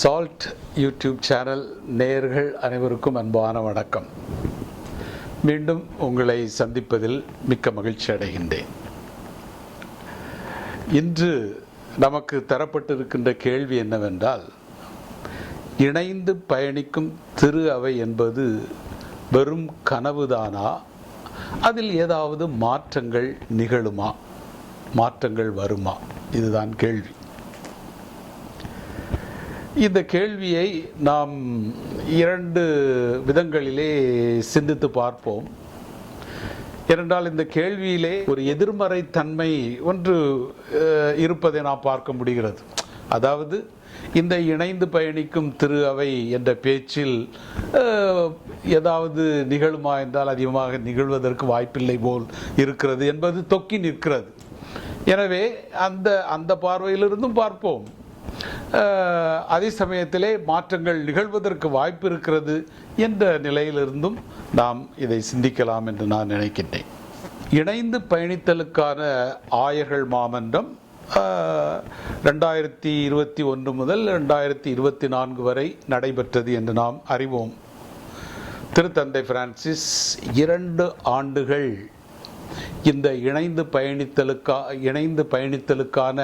Salt YouTube channel நேயர்கள் அனைவருக்கும் அன்பான வணக்கம். மீண்டும் உங்களை சந்திப்பதில் மிக்க மகிழ்ச்சி அடைகின்றேன். இன்று நமக்கு தரப்பட்டிருக்கின்ற கேள்வி என்னவென்றால் இணைந்து பயணிக்கும் திரு அவை என்பது வெறும் கனவுதானா? அதில் ஏதாவது மாற்றங்கள் நிகழுமா? மாற்றங்கள் வருமா? இதுதான் கேள்வி. இந்த கேள்வியை நாம் இரண்டு விதங்களிலே சிந்தித்து பார்ப்போம். ஏனென்றால் இந்த கேள்வியிலே ஒரு எதிர்மறை தன்மை ஒன்று இருப்பதை நாம் பார்க்க முடிகிறது. அதாவது இந்த இணைந்து பயணிக்கும் திரு அவை என்ற பேச்சில் ஏதாவது நிகழுமா என்றால் அதிகமாக நிகழ்வதற்கு வாய்ப்பில்லை போல் இருக்கிறது என்பது தொக்கி நிற்கிறது. எனவே அந்த அந்த பார்வையிலிருந்தும் பார்ப்போம். அதே சமயத்திலே மாற்றங்கள் நிகழ்வதற்கு வாய்ப்பு இருக்கிறது என்ற நிலையிலிருந்தும் நாம் இதை சிந்திக்கலாம் என்று நான் நினைக்கின்றேன். இணைந்து பயணித்தலுக்கான ஆயர்கள் மாமன்றம் ரெண்டாயிரத்தி இருபத்தி ஒன்று முதல் ரெண்டாயிரத்தி இருபத்தி நான்கு வரை நடைபெற்றது என்று நாம் அறிவோம். திருத்தந்தை பிரான்சிஸ் இரண்டு ஆண்டுகள் இந்த இணைந்து பயணித்தலுக்கா இணைந்து பயணித்தலுக்கான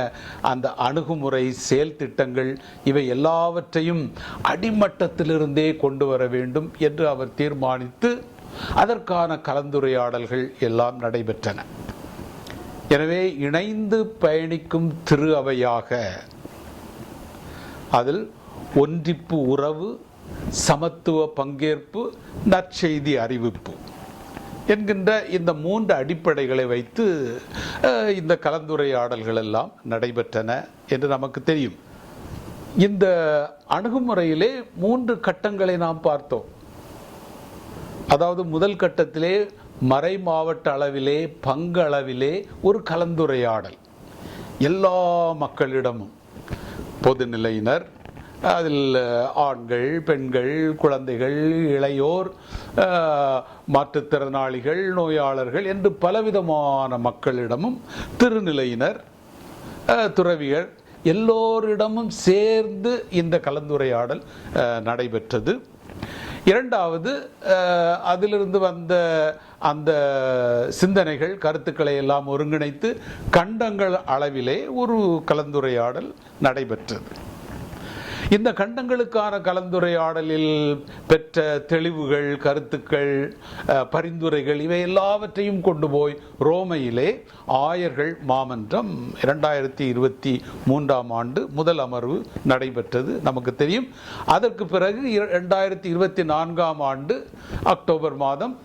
அந்த அணுகுமுறை செயல் திட்டங்கள் இவை எல்லாவற்றையும் அடிமட்டத்திலிருந்தே கொண்டு வர வேண்டும் என்று அவர் தீர்மானித்து அதற்கான கலந்துரையாடல்கள் எல்லாம் நடைபெற்றன. எனவே இணைந்து பயணிக்கும் திரு அவையாக அதில் ஒன்றிப்பு உறவு சமத்துவ பங்கேற்பு நற்செய்தி அறிவிப்பு. என்கின்ற இந்த மூன்று அடிப்படைகளை வைத்து இந்த கலந்துரையாடல்கள் எல்லாம் நடைபெற்றன என்று நமக்கு தெரியும். இந்த அணுகுமுறையிலே மூன்று கட்டங்களை நாம் பார்த்தோம். அதாவது முதல் கட்டத்திலே மறை மாவட்ட அளவிலே பங்கு அளவிலே ஒரு கலந்துரையாடல். எல்லா மக்களிடமும் பொதுநிலையினர் அதில் ஆண்கள் பெண்கள் குழந்தைகள் இளையோர் மாற்றுத்திறனாளிகள் நோயாளர்கள் என்று பலவிதமான மக்களிடமும் திருநிலையினர் துறவிகள் எல்லோரிடமும் சேர்ந்து இந்த கலந்துரையாடல் நடைபெற்றது. இரண்டாவது அதிலிருந்து வந்த அந்த சிந்தனைகள் கருத்துக்களை எல்லாம் ஒருங்கிணைத்து கண்டங்கள் அளவிலே ஒரு கலந்துரையாடல் நடைபெற்றது. இந்த கண்டங்களுக்கான கலந்துரையாடலில் பெற்ற தெளிவுகள் கருத்துக்கள் பரிந்துரைகள் இவை எல்லாவற்றையும் கொண்டு போய் ரோமையிலே ஆயர்கள் மாமன்றம் இரண்டாயிரத்தி இருபத்தி மூன்றாம் ஆண்டு முதல் அமர்வு நடைபெற்றது நமக்கு தெரியும். அதற்கு பிறகு இர- இரண்டாயிரத்தி இருபத்தி நான்காம் ஆண்டு அக்டோபர் மாதம்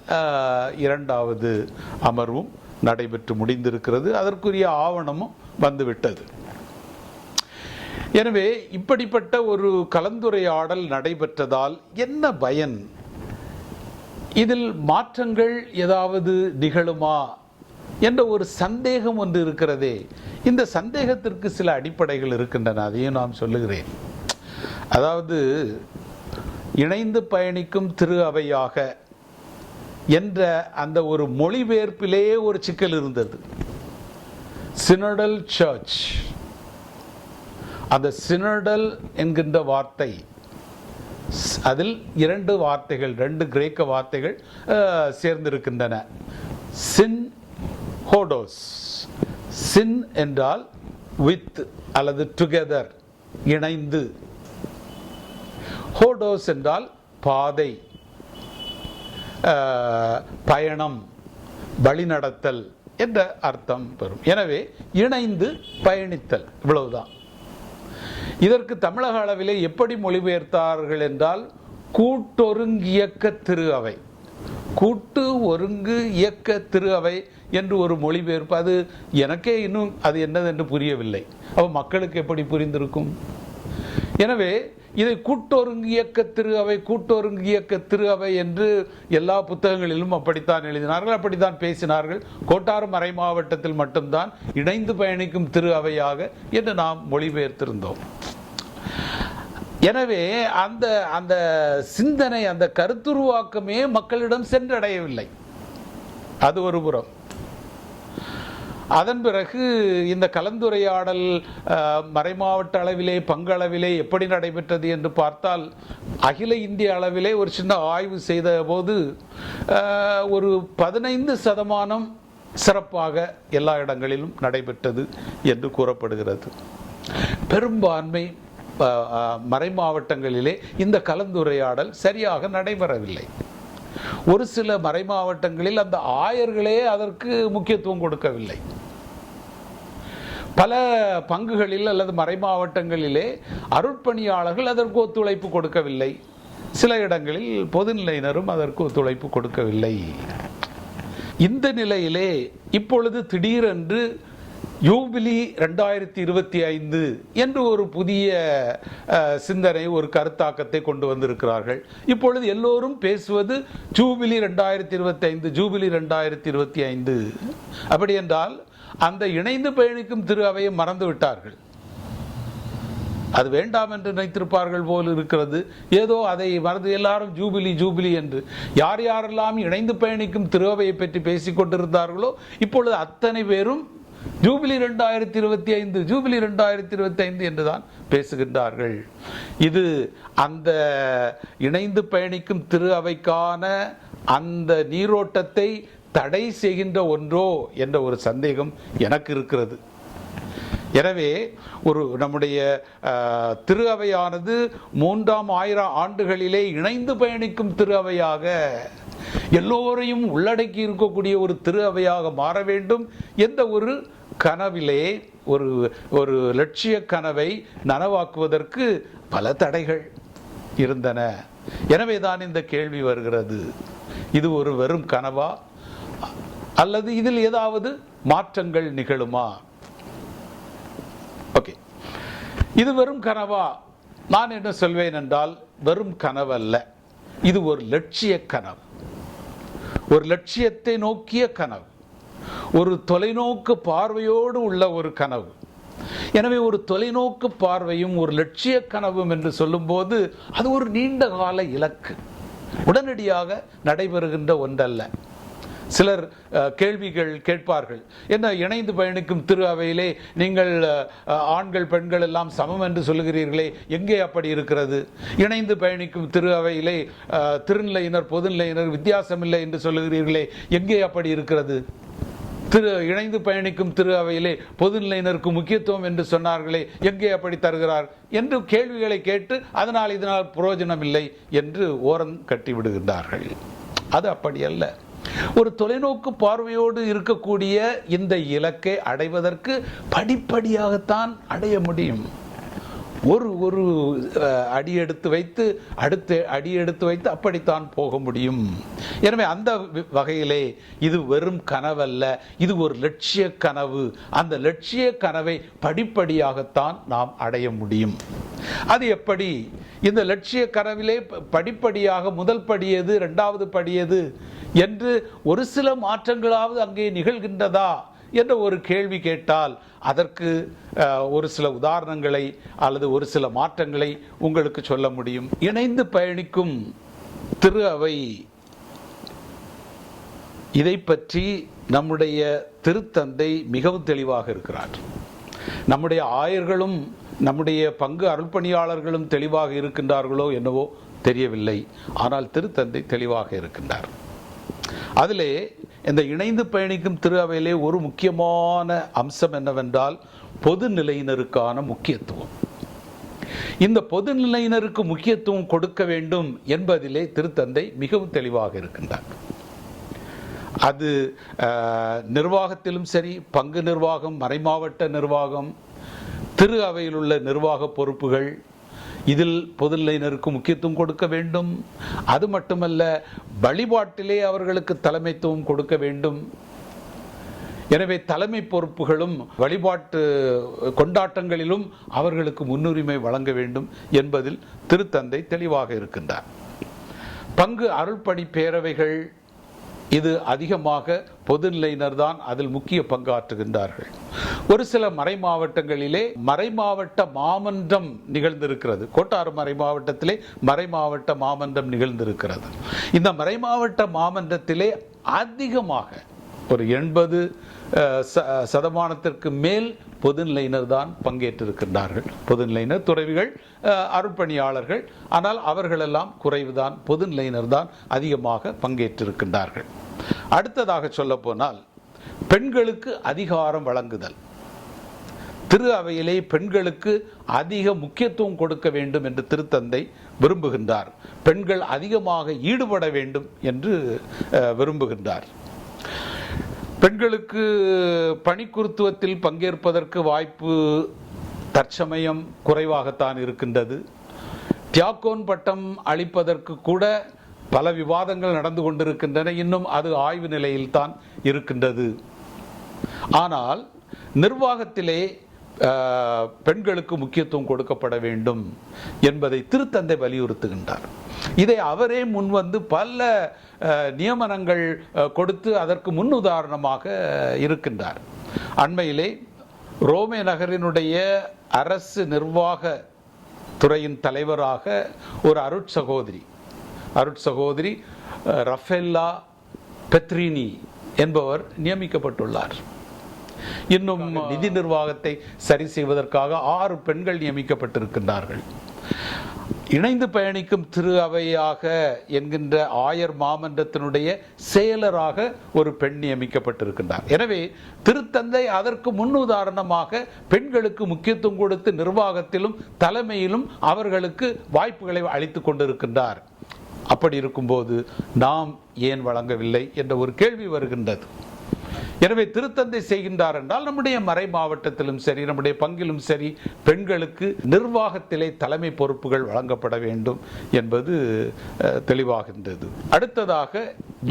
இரண்டாவது அமர்வும் நடைபெற்று முடிந்திருக்கிறது. அதற்குரிய ஆவணமும் வந்துவிட்டது. எனவே இப்படிப்பட்ட ஒரு கலந்துரையாடல் நடைபெற்றதால் என்ன பயன்? இதில் மாற்றங்கள் ஏதாவது நிகழுமா? என்ற ஒரு சந்தேகம் ஒன்று இருக்கிறதே. இந்த சந்தேகத்திற்கு சில அடிப்படைகள் இருக்கின்றன அதையும் நாம் சொல்லுகிறேன். அதாவது இணைந்து பயணிக்கும் திரு அவையாக என்ற அந்த ஒரு மொழிபெயர்ப்பிலே ஒரு சிக்கல் இருந்தது. சினடல் சர்ச் அந்த சினடல் என்கின்ற வார்த்தை அதில் இரண்டு வார்த்தைகள் ரெண்டு கிரேக்க வார்த்தைகள் சேர்ந்திருக்கின்றன. சின் ஹோடோஸ். சின் என்றால் வித் அல்லது டுகெதர் இணைந்து. ஹோடோஸ் என்றால் பாதை பயணம் வழிநடத்தல் என்ற அர்த்தம் பெறும். எனவே இணைந்து பயணித்தல் இவ்வளவுதான். இதற்கு தமிழக அளவிலே எப்படி மொழிபெயர்த்தார்கள் என்றால் கூட்டொருங்கியக்க திரு அவை. கூட்டு ஒருங்கு இயக்க திரு அவை என்று ஒரு மொழிபெயர்ப்பு. அது எனக்கே இன்னும் அது என்னதென்று புரியவில்லை. அப்போ மக்களுக்கு எப்படி புரிந்திருக்கும்? எனவே இதை கூட்டொருங்கு இயக்க திரு அவை கூட்டொருங்கு இயக்க திரு அவை என்று எல்லா புத்தகங்களிலும் அப்படித்தான் எழுதினார்கள் அப்படித்தான் பேசினார்கள். கோட்டாறு மறை மாவட்டத்தில் மட்டும்தான் இணைந்து பயணிக்கும் திரு அவையாக என்று நாம் மொழிபெயர்த்திருந்தோம். எனவே அந்த அந்த சிந்தனை அந்த கருத்துருவாக்கமே மக்களிடம் சென்றடையவில்லை. அது ஒரு புறம். அதன் பிறகு இந்த கலந்துரையாடல் மறைமாவட்ட அளவிலே பங்களவிலே எப்படி நடைபெற்றது என்று பார்த்தால் அகில இந்திய அளவிலே ஒரு சின்ன ஆய்வு செய்த போது ஒரு பதினைந்து சதமானம் சிறப்பாக எல்லா இடங்களிலும் நடைபெற்றது என்று கூறப்படுகிறது. பெரும்பான்மை மறைமாவட்டங்களிலே இந்த கலந்துரையாடல் சரியாக நடைபெறவில்லை. ஒரு சில மறைமாவட்டங்களில் அந்த ஆயர்களே அதற்கு முக்கியத்துவம் கொடுக்கவில்லை. பல பங்குகளில் அல்லது மறைமாவட்டங்களிலே அருட்பணியாளர்கள் அதற்கு ஒத்துழைப்பு கொடுக்கவில்லை. சில இடங்களில் பொதுநிலையினரும் அதற்கு ஒத்துழைப்பு கொடுக்கவில்லை. இந்த நிலையிலே இப்பொழுது திடீரென்று யூபிலி ரெண்டாயிரத்தி இருபத்தி ஐந்து என்று ஒரு புதிய சிந்தனை ஒரு கருத்தாக்கத்தை கொண்டு வந்திருக்கிறார்கள். இப்பொழுது எல்லோரும் பேசுவது ஜூபிலி ரெண்டாயிரத்தி இருபத்தி ஐந்து ஜூபிலி ரெண்டாயிரத்தி இருபத்தி ஐந்து. அப்படி என்றால் அந்த இணைந்து பயணிக்கும் திரு அவையை மறந்து விட்டார்கள். அது வேண்டாம் என்று நினைத்திருப்பார்கள் போல் இருக்கிறது. ஏதோ அதை மறந்து எல்லாரும் ஜூபிலி ஜூபிலி என்று யார் யாரெல்லாம் இணைந்து பயணிக்கும் திருவையை பற்றி பேசிக்கொண்டிருந்தார்களோ இப்பொழுது அத்தனை பேரும் ஜூபிலி ரெண்டாயிரத்தி இருபத்தி ஐந்து ஜூபிலி ரெண்டாயிரத்தி இருபத்தி ஐந்து என்றுதான் பேசுகின்றார்கள். இது அந்த இணைந்து பயணிக்கும் திரு அவைக்கான அந்த நீரோட்டத்தை தடை செய்கின்ற ஒன்றோ என்ற ஒரு சந்தேகம் எனக்கு இருக்கிறது. எனவே ஒரு நம்முடைய அஹ், திரு அவையானது மூன்றாம் ஆயிரம் ஆண்டுகளிலே இணைந்து பயணிக்கும் திரு அவையாக எல்லோரையும் உள்ளடக்கி இருக்கக்கூடிய ஒரு திரு அவையாக மாற வேண்டும். எந்த ஒரு கனவிலே ஒரு ஒரு லட்சிய கனவை நனவாக்குவதற்கு பல தடைகள் இருந்தன. எனவே தான் இந்த கேள்வி வருகிறது. இது ஒரு வெறும் கனவா? அல்லது இதில் ஏதாவது மாற்றங்கள் நிகழுமா? ஓகே. இது வெறும் கனவா? நான் என்ன சொல்வேன் என்றால் வெறும் கனவல்ல. இது ஒரு லட்சிய கனவு. ஒரு லட்சியத்தை நோக்கிய கனவு. ஒரு தொலைநோக்கு பார்வையோடு உள்ள ஒரு கனவு. எனவே ஒரு தொலைநோக்கு பார்வையும் ஒரு லட்சிய கனவும் என்று சொல்லும்போது அது ஒரு நீண்ட கால இலக்கு. உடனடியாக நடைபெறுகின்ற ஒன்றல்ல. சிலர் கேள்விகள் கேட்பார்கள். என்ன இணைந்து பயணிக்கும் திரு அவையிலே நீங்கள் ஆண்கள் பெண்கள் எல்லாம் சமம் என்று சொல்லுகிறீர்களே எங்கே அப்படி இருக்கிறது? இணைந்து பயணிக்கும் திரு அவையிலே திருநிலையினர் பொதுநிலையினர் வித்தியாசமில்லை என்று சொல்லுகிறீர்களே எங்கே அப்படி இருக்கிறது? திரு இணைந்து பயணிக்கும் திரு அவையிலே பொதுநிலையினருக்கு முக்கியத்துவம் என்று சொன்னார்களே எங்கே அப்படி தருகிறார்? என்று கேள்விகளை கேட்டு அதனால் இதனால் பிரயோஜனம் இல்லை என்று ஓரம் கட்டி விடுகின்றார்கள். அது அப்படி அல்ல. ஒரு தொலைநோக்கு பார்வையோடு இருக்கக்கூடிய இந்த இலக்கை அடைவதற்கு படிப்படியாகத்தான் அடைய முடியும். ஒரு ஒரு அடி எடுத்து வைத்து அடுத்த அடி எடுத்து வைத்து அப்படித்தான் போக முடியும். எனவே அந்த வகையிலே இது வெறும் கனவல்ல. இது ஒரு லட்சிய கனவு. அந்த லட்சிய கனவை படிப்படியாகத்தான் நாம் அடைய முடியும். அது எப்படி? இந்த லட்சிய கனவிலே படிப்படியாக முதல் படியது ரெண்டாவது படியது என்று ஒரு சில மாற்றங்களாவது அங்கே நிகழ்கின்றதா? என்ற ஒரு கேள்வி கேட்டால் அதற்கு ஒரு சில உதாரணங்களை அல்லது ஒரு சில மாற்றங்களை உங்களுக்கு சொல்ல முடியும். இணைந்து பயணிக்கும் திரு அவை இதை பற்றி நம்முடைய திருத்தந்தை மிகவும் தெளிவாக இருக்கிறார். நம்முடைய ஆயர்களும் நம்முடைய பங்கு அருள்பணியாளர்களும் தெளிவாக இருக்கின்றார்களோ என்னவோ தெரியவில்லை. ஆனால் திருத்தந்தை தெளிவாக இருக்கின்றார். அதிலே இந்த இணைந்து பயணிக்கும் திரு அவையிலே ஒரு முக்கியமான அம்சம் என்னவென்றால் பொது நிலையினருக்கான முக்கியத்துவம். இந்த பொது நிலையினருக்கு முக்கியத்துவம் கொடுக்க வேண்டும் என்பதிலே திருத்தந்தை மிகவும் தெளிவாக இருக்கின்றார். அது நிர்வாகத்திலும் சரி பங்கு நிர்வாகம் மறைமாவட்ட நிர்வாகம் திரு அவையில் உள்ள நிர்வாக பொறுப்புகள் இதில் பொதுநிலையினருக்கு முக்கியத்துவம் கொடுக்க வேண்டும். அது மட்டுமல்ல வழிபாட்டிலே அவர்களுக்கு தலைமைத்துவம் கொடுக்க வேண்டும். எனவே தலைமை பொறுப்புகளும் வழிபாட்டு கொண்டாட்டங்களிலும் அவர்களுக்கு முன்னுரிமை வழங்க வேண்டும் என்பதில் திருத்தந்தை தெளிவாக இருக்கின்றார். பங்கு அருள்பணி பேரவைகள் இது அதிகமாக பொதுநிலையினர் தான் அதில் முக்கிய பங்காற்றுகின்றார்கள். ஒரு சில மறை மாவட்டங்களிலே மறை மாவட்ட மாமன்றம் நிகழ்ந்திருக்கிறது. கோட்டாறு மறை மாவட்டத்திலே மறை மாவட்ட மாமன்றம் நிகழ்ந்திருக்கிறது. இந்த மறை மாவட்ட மாமன்றத்திலே அதிகமாக ஒரு எண்பது சதமானத்திற்கு மேல் பொதுநிலையினர் தான் பங்கேற்றிருக்கின்றார்கள். பொதுநிலையினர் துறவிகள் அருட்பணியாளர்கள். ஆனால் அவர்களெல்லாம் குறைவுதான் பொதுநிலையினர் தான் அதிகமாக பங்கேற்றிருக்கின்றார்கள். அடுத்ததாக சொல்லப்போனால் பெண்களுக்கு அதிகாரம் வழங்குதல். திரு அவையிலே பெண்களுக்கு அதிக முக்கியத்துவம் கொடுக்க வேண்டும் என்று திருத்தந்தை விரும்புகின்றார். பெண்கள் அதிகமாக ஈடுபட வேண்டும் என்று விரும்புகின்றார். பெண்களுக்கு பணிக்குருத்துவத்தில் பங்கேற்பதற்கு வாய்ப்பு தற்சமயம் குறைவாகத்தான் இருக்கின்றது. தியாகோன் பட்டம் அளிப்பதற்கு கூட பல விவாதங்கள் நடந்து கொண்டிருக்கின்றன. இன்னும் அது ஆய்வு நிலையில்தான் இருக்கின்றது. ஆனால் நிர்வாகத்திலே பெண்களுக்கு முக்கியத்துவம் கொடுக்கப்பட வேண்டும் என்பதை திருத்தந்தை வலியுறுத்துகின்றார். இதை அவரே முன்வந்து பல நியமனங்கள் கொடுத்து அதற்கு முன் உதாரணமாக இருக்கின்றார். அண்மையிலே ரோமே நகரினுடைய அரசு நிர்வாக துறையின் தலைவராக ஒரு அருட்சகோதரி அருட்சகோதரி ரஃபெல்லா பெத்ரினி என்பவர் நியமிக்கப்பட்டுள்ளார். இன்னும் நிதி நிர்வாகத்தை சரி செய்வதற்காக ஆறு பெண்கள் நியமிக்கப்பட்டிருக்கின்றார்கள். இணைந்து பயணிக்கும் திரு அவையாக என்கின்ற ஆயர் மாமன்றத்தினுடைய செயலராக ஒரு பெண் நியமிக்கப்பட்டிருக்கின்றார். எனவே திருத்தந்தை அதற்கு முன்னுதாரணமாக பெண்களுக்கு முக்கியத்துவம் கொடுத்து நிர்வாகத்திலும் தலைமையிலும் அவர்களுக்கு வாய்ப்புகளை அளித்துக் கொண்டிருக்கின்றார். அப்படி இருக்கும்போது நாம் ஏன் வழங்கவில்லை என்ற ஒரு கேள்வி வருகின்றது. எனவே திருத்தந்தை செய்கின்றார் என்றால் நம்முடைய மறை மாவட்டத்திலும் சரி நம்முடைய பங்கிலும் சரி பெண்களுக்கு நிர்வாகத்திலே தலைமை பொறுப்புகள் வழங்கப்பட வேண்டும் என்பது தெளிவாகின்றது. அடுத்ததாக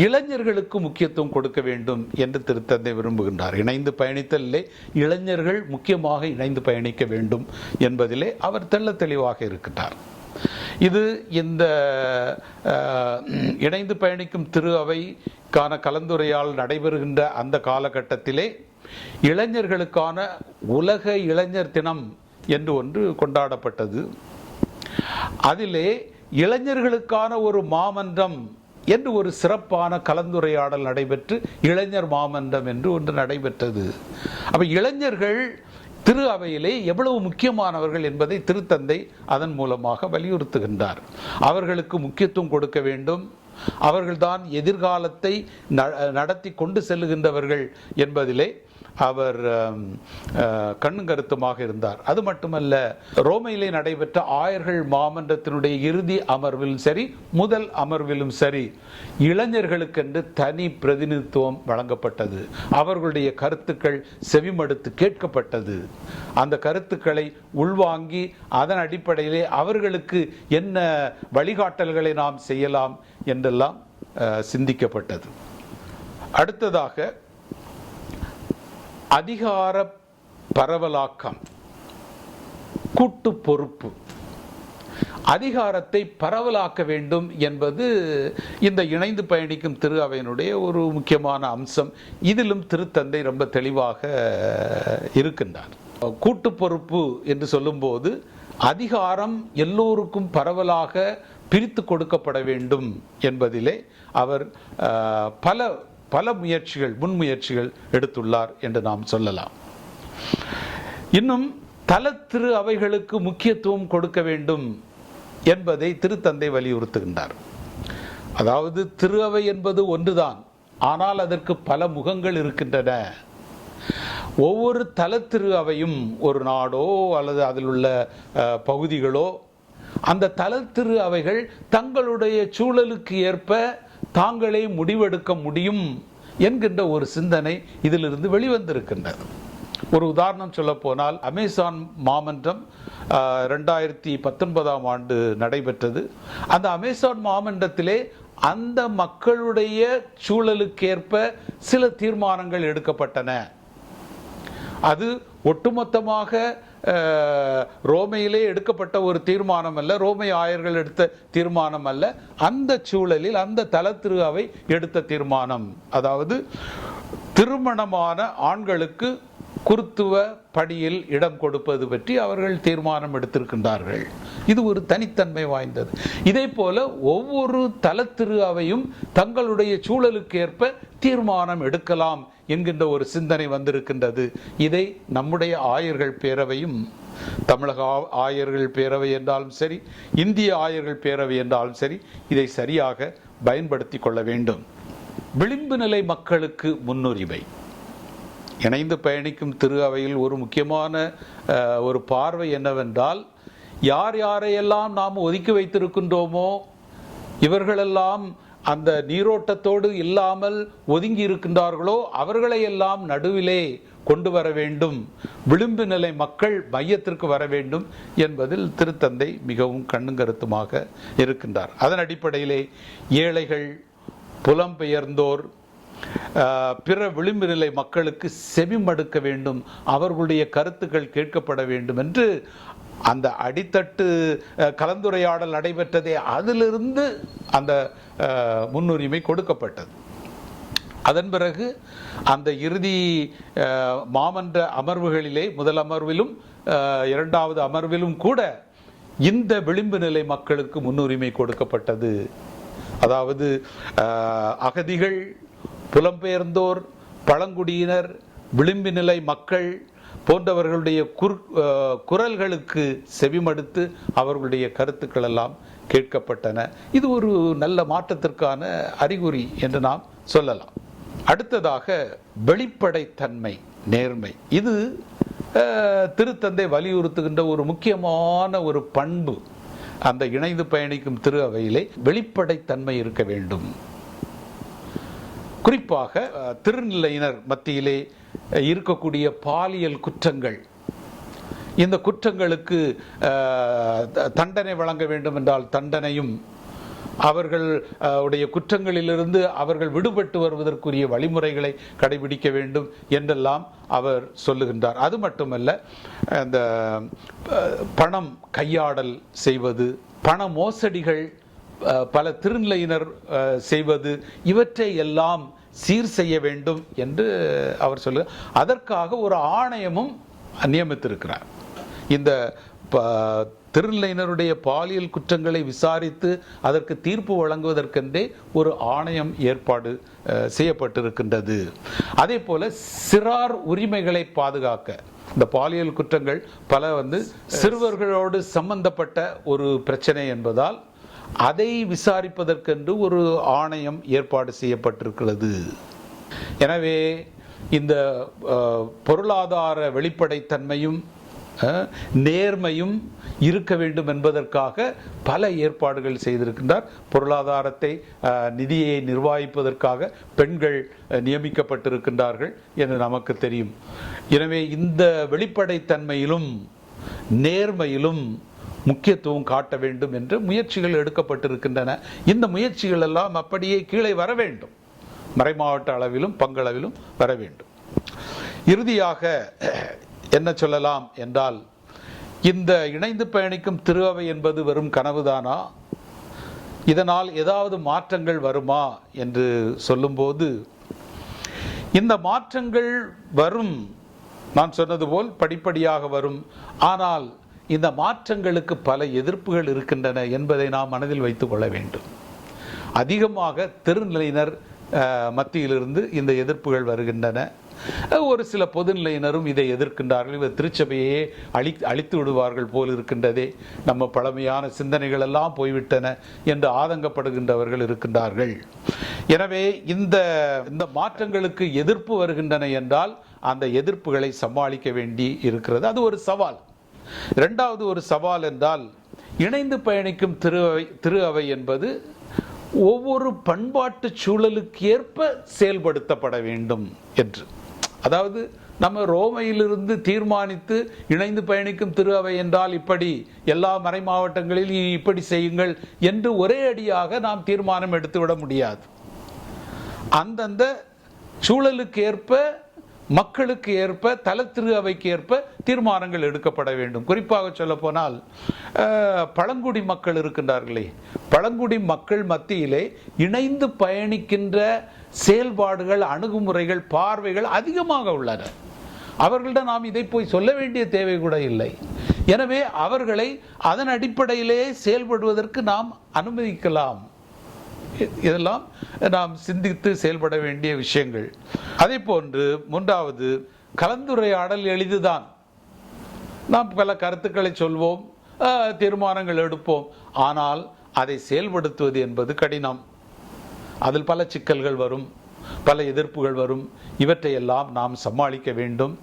இளைஞர்களுக்கு முக்கியத்துவம் கொடுக்க வேண்டும் என்று திருத்தந்தை விரும்புகின்றார். இணைந்து பயணித்தலிலே இளைஞர்கள் முக்கியமாக இணைந்து பயணிக்க வேண்டும் என்பதிலே அவர் தெள்ள தெளிவாக இருக்கின்றார். இது இந்த இணைந்து பயணிக்கும் திரு அவைக்கான கலந்துரையால் நடைபெறுகின்ற அந்த காலகட்டத்திலே இளைஞர்களுக்கான உலக இளைஞர் தினம் என்று ஒன்று கொண்டாடப்பட்டது. அதிலே இளைஞர்களுக்கான ஒரு மாமன்றம் என்று ஒரு சிறப்பான கலந்துரையாடல் நடைபெற்று இளைஞர் மாமன்றம் என்று ஒன்று நடைபெற்றது. அப்போ இளைஞர்கள் திரு அவையிலே எவ்வளவு முக்கியமானவர்கள் என்பதை திருத்தந்தை அதன் மூலமாக வலியுறுத்துகின்றார். அவர்களுக்கு முக்கியத்துவம் கொடுக்க வேண்டும். அவர்கள்தான் எதிர்காலத்தை ந- நடத்தி கொண்டு செல்லுகின்றவர்கள் என்பதிலே அவர் கண்ணும் கருத்துமாக இருந்தார். அது மட்டுமல்ல ரோமையிலே நடைபெற்ற ஆயர்கள் மாமன்றத்தினுடைய இறுதி அமர்விலும் சரி முதல் அமர்விலும் சரி இளைஞர்களுக்கென்று தனி பிரதிநிதித்துவம் வழங்கப்பட்டது. அவர்களுடைய கருத்துக்கள் செவிமடுத்து கேட்கப்பட்டது. அந்த கருத்துக்களை உள்வாங்கி அதன் அடிப்படையிலே அவர்களுக்கு என்ன வழிகாட்டல்களை நாம் செய்யலாம் என்றெல்லாம் சிந்திக்கப்பட்டது. அடுத்ததாக அதிகார பரவலாக்கம் கூட்டு பொறுப்பு அதிகாரத்தை பரவலாக்க வேண்டும் என்பது இந்த இணைந்து பயணிக்கும் திரு அவையினுடைய ஒரு முக்கியமான அம்சம். இதிலும் திருத்தந்தை ரொம்ப தெளிவாக இருக்கின்றார். கூட்டு பொறுப்பு என்று சொல்லும்போது அதிகாரம் எல்லோருக்கும் பரவலாக பிரித்து கொடுக்கப்பட வேண்டும் என்பதிலே அவர் பல பல முயற்சிகள் முன்முயற்சிகள் எடுத்துள்ளார் என்று நாம் சொல்லலாம். இன்னும் தலத்திரு அவைகளுக்கு முக்கியத்துவம் கொடுக்க வேண்டும் என்பதை திருத்தந்தை வலியுறுத்துகின்றார். அதாவது திரு அவை என்பது ஒன்றுதான் ஆனால் அதற்கு பல முகங்கள் இருக்கின்றன. ஒவ்வொரு தலத்திரு அவையும் ஒரு நாடோ அல்லது அதில் உள்ள பகுதிகளோ அந்த தலத்திரு அவைகள் தங்களுடைய சூழலுக்கு ஏற்ப தாங்களே முடிவெடுக்க முடியும் என்கின்ற ஒரு சிந்தனை இதிலிருந்து வெளிவந்திருக்கின்றது. ஒரு உதாரணம் சொல்ல போனால் அமேசான் மாமன்றம் ரெண்டாயிரத்தி பத்தொன்பதாம் ஆண்டு நடைபெற்றது. அந்த அமேசான் மாமன்றத்திலே அந்த மக்களுடைய சூழலுக்கேற்ப சில தீர்மானங்கள் எடுக்கப்பட்டன. அது ஒட்டுமொத்தமாக ரோமையிலே எடுக்கப்பட்ட ஒரு தீர்மானம் அல்ல ரோமை ஆயர்கள் எடுத்த தீர்மானம் அல்ல அந்த சூழலில் அந்த தலத்திரு அவை எடுத்த தீர்மானம். அதாவது திருமணமான ஆண்களுக்கு குருத்துவ பணியில் இடம் கொடுப்பது பற்றி அவர்கள் தீர்மானம் எடுத்திருக்கின்றார்கள். இது ஒரு தனித்தன்மை வாய்ந்தது. இதே போல ஒவ்வொரு தலத்திரு அவையும் தங்களுடைய சூழலுக்கு ஏற்ப தீர்மானம் எடுக்கலாம் என்கின்ற ஒரு சிந்தனை வந்திருக்கின்றது. இதை நம்முடைய ஆயர்கள் பேரவையும் தமிழக ஆயர்கள் பேரவை என்றாலும் சரி இந்திய ஆயர்கள் பேரவை என்றாலும் சரி இதை சரியாக பயன்படுத்தி கொள்ள வேண்டும். விளிம்பு நிலை மக்களுக்கு முன்னுரிமை. இணைந்து பயணிக்கும் திரு அவையில் ஒரு முக்கியமான ஒரு பார்வை என்னவென்றால் யார் யாரையெல்லாம் நாம் ஒதுக்கி வைத்திருக்கின்றோமோ இவர்களெல்லாம் அந்த நீரோட்டத்தோடு இல்லாமல் ஒதுங்கி இருக்கின்றார்களோ அவர்களையெல்லாம் நடுவிலே கொண்டு வர வேண்டும். விளிம்பு நிலை மக்கள் மையத்திற்கு வர வேண்டும் என்பதில் திருத்தந்தை மிகவும் கண்ணும் கருத்துமாக இருக்கின்றார். அதன் அடிப்படையிலே ஏழைகள் புலம்பெயர்ந்தோர் பிற விளிம்பு நிலை மக்களுக்கு செவிமடுக்க வேண்டும். அவர்களுடைய கருத்துக்கள் கேட்கப்பட வேண்டும் என்று அந்த அடித்தட்டு கலந்துரையாடல் நடைபெற்றதே அதிலிருந்து அந்த முன்னுரிமை கொடுக்கப்பட்டது. அதன் பிறகு அந்த இறுதி மாமன்ற அமர்வுகளிலே முதல் அமர்விலும் இரண்டாவது அமர்விலும் கூட இந்த விளிம்பு நிலை மக்களுக்கு முன்னுரிமை கொடுக்கப்பட்டது. அதாவது அகதிகள் புலம்பெயர்ந்தோர் பழங்குடியினர் விளிம்பு நிலை மக்கள் போன்றவர்களுடைய குர் குரல்களுக்கு செவிமடுத்து அவர்களுடைய கருத்துக்கள் எல்லாம் கேட்கப்பட்டன. இது ஒரு நல்ல மாற்றத்திற்கான அறிகுறி என்று நாம் சொல்லலாம். அடுத்ததாக வெளிப்படைத்தன்மை நேர்மை. இது திருத்தந்தை வலியுறுத்துகின்ற ஒரு முக்கியமான ஒரு பண்பு. அந்த இணைந்து பயணிக்கும் திரு அவையிலே வெளிப்படைத்தன்மை இருக்க வேண்டும். குறிப்பாக திருநிலையினர் மத்தியிலே இருக்கக்கூடிய பாலியல் குற்றங்கள். இந்த குற்றங்களுக்கு த- தண்டனை வழங்க வேண்டும் என்றால் தண்டனையும் அவர்கள் உடைய குற்றங்களிலிருந்து அவர்கள் விடுபட்டு வருவதற்குரிய வழிமுறைகளை கடைபிடிக்க வேண்டும் என்றெல்லாம் அவர் சொல்லுகின்றார். அது மட்டுமல்ல அந்த பணம் கையாடல் செய்வது பண மோசடிகள் பல திருநிலையினர் செய்வது இவற்றை எல்லாம் சீர் செய்ய வேண்டும் என்று அவர் சொல்லு. அதற்காக ஒரு ஆணையமும் நியமித்திருக்கிறார். இந்த திருநிலையினருடைய பாலியல் குற்றங்களை விசாரித்து அதற்கு தீர்ப்பு வழங்குவதற்கென்றே ஒரு ஆணையம் ஏற்பாடு செய்யப்பட்டிருக்கின்றது. அதே போல சிறார் உரிமைகளை பாதுகாக்க இந்த பாலியல் குற்றங்கள் பல வந்து சிறுவர்களோடு சம்பந்தப்பட்ட ஒரு பிரச்சனை என்பதால் அதை விசாரிப்பதற்கென்று ஒரு ஆணையம் ஏற்பாடு செய்யப்பட்டிருக்கிறது. எனவே இந்த பொருளாதார வெளிப்படைத்தன்மையும் நேர்மையும் இருக்க வேண்டும் என்பதற்காக பல ஏற்பாடுகள் செய்திருக்கின்றார். பொருளாதாரத்தை நிதியை நிர்வாகிப்பதற்காக பெண்கள் நியமிக்கப்பட்டிருக்கின்றார்கள் என்று நமக்கு தெரியும். எனவே இந்த வெளிப்படைத்தன்மையிலும் நேர்மையிலும் முக்கியத்துவம் காட்ட வேண்டும் என்று முயற்சிகள் எடுக்கப்பட்டிருக்கின்றன. இந்த முயற்சிகள் எல்லாம் அப்படியே கீழே வர வேண்டும். மறைமாவட்ட அளவிலும் பங்களவிலும் வர வேண்டும். இறுதியாக என்ன சொல்லலாம் என்றால் இந்த இணைந்து பயணிக்கும் திருவை என்பது வெறும் கனவுதானா? இதனால் ஏதாவது மாற்றங்கள் வருமா என்று சொல்லும்போது இந்த மாற்றங்கள் வரும். நான் சொன்னது போல் படிப்படியாக வரும். ஆனால் இந்த மாற்றங்களுக்கு பல எதிர்ப்புகள் இருக்கின்றன என்பதை நாம் மனதில் வைத்துக் கொள்ள வேண்டும். அதிகமாக தெருநிலையினர் மத்தியிலிருந்து இந்த எதிர்ப்புகள் வருகின்றன. ஒரு சில பொதுநிலையினரும் இதை எதிர்க்கின்றார்கள். இவர் திருச்சபையே அழி அழித்து விடுவார்கள் போல் இருக்கின்றதே. நம்ம பழமையான சிந்தனைகள் எல்லாம் போய்விட்டன என்று ஆதங்கப்படுகின்றவர்கள் இருக்கின்றார்கள். எனவே இந்த இந்த மாற்றங்களுக்கு எதிர்ப்பு வருகின்றன என்றால் அந்த எதிர்ப்புகளை சமாளிக்க வேண்டி இருக்கிறது. அது ஒரு சவால். ரெண்டாவது ஒரு சவால் என்றால் இணைந்து பயணிக்கும் திரு அவை திரு அவை என்பது ஒவ்வொரு பண்பாட்டு சூழலுக்கு ஏற்ப செயல்படுத்தப்பட வேண்டும் என்று. அதாவது நம்ம ரோமையிலிருந்து தீர்மானித்து இணைந்து பயணிக்கும் திரு அவை என்றால் இப்படி எல்லா மறை மாவட்டங்களில் இப்படி செய்யுங்கள் என்று ஒரே அடியாக நாம் தீர்மானம் எடுத்துவிட முடியாது. அந்தந்த சூழலுக்கு ஏற்ப மக்களுக்கு ஏற்ப தலத்திரு அவைக்கு ஏற்ப தீர்மானங்கள் எடுக்கப்பட வேண்டும். குறிப்பாக சொல்லப்போனால் பழங்குடி மக்கள் இருக்கின்றார்களே. பழங்குடி மக்கள் மத்தியிலே இணைந்து பயணிக்கின்ற செயல்பாடுகள் அணுகுமுறைகள் பார்வைகள் அதிகமாக உள்ளன. அவர்களிடம் நாம் இதை போய் சொல்ல வேண்டிய தேவை கூட இல்லை. எனவே அவர்களை அதன் அடிப்படையிலே செயல்படுவதற்கு நாம் அனுமதிக்கலாம். இதெல்லாம் நாம் சிந்தித்து செயல்பட வேண்டிய விஷயங்கள். அதே போன்று மூன்றாவது கலந்துரையாடல் எளிதுதான். நாம் பல கருத்துக்களை சொல்வோம் தீர்மானங்கள் எடுப்போம். ஆனால் அதை செயல்படுத்துவது என்பது கடினம். அதில் பல சிக்கல்கள் வரும். பல எதிர்ப்புகள் வரும். இவற்றையெல்லாம் நாம் சமாளிக்க வேண்டும்.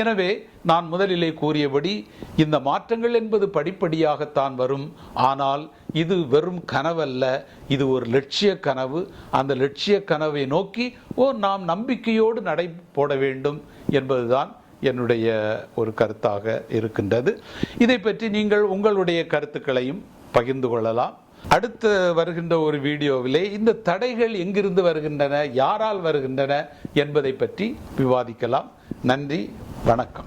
எனவே நான் முதலிலே கூறியபடி இந்த மாற்றங்கள் என்பது படிப்படியாகத்தான் வரும். ஆனால் இது வெறும் கனவல்ல. இது ஒரு லட்சிய கனவு. அந்த லட்சிய கனவை நோக்கி ஓ நாம் நம்பிக்கையோடு நடை போட வேண்டும் என்பதுதான் என்னுடைய ஒரு கருத்தாக இருக்கின்றது. இதை பற்றி நீங்கள் உங்களுடைய கருத்துக்களையும் பகிர்ந்து கொள்ளலாம். அடுத்து வருகின்ற ஒரு வீடியோவிலே இந்த தடைகள் எங்கிருந்து வருகின்றன யாரால் வருகின்றன என்பதை பற்றி விவாதிக்கலாம். நன்றி வணக்கம்.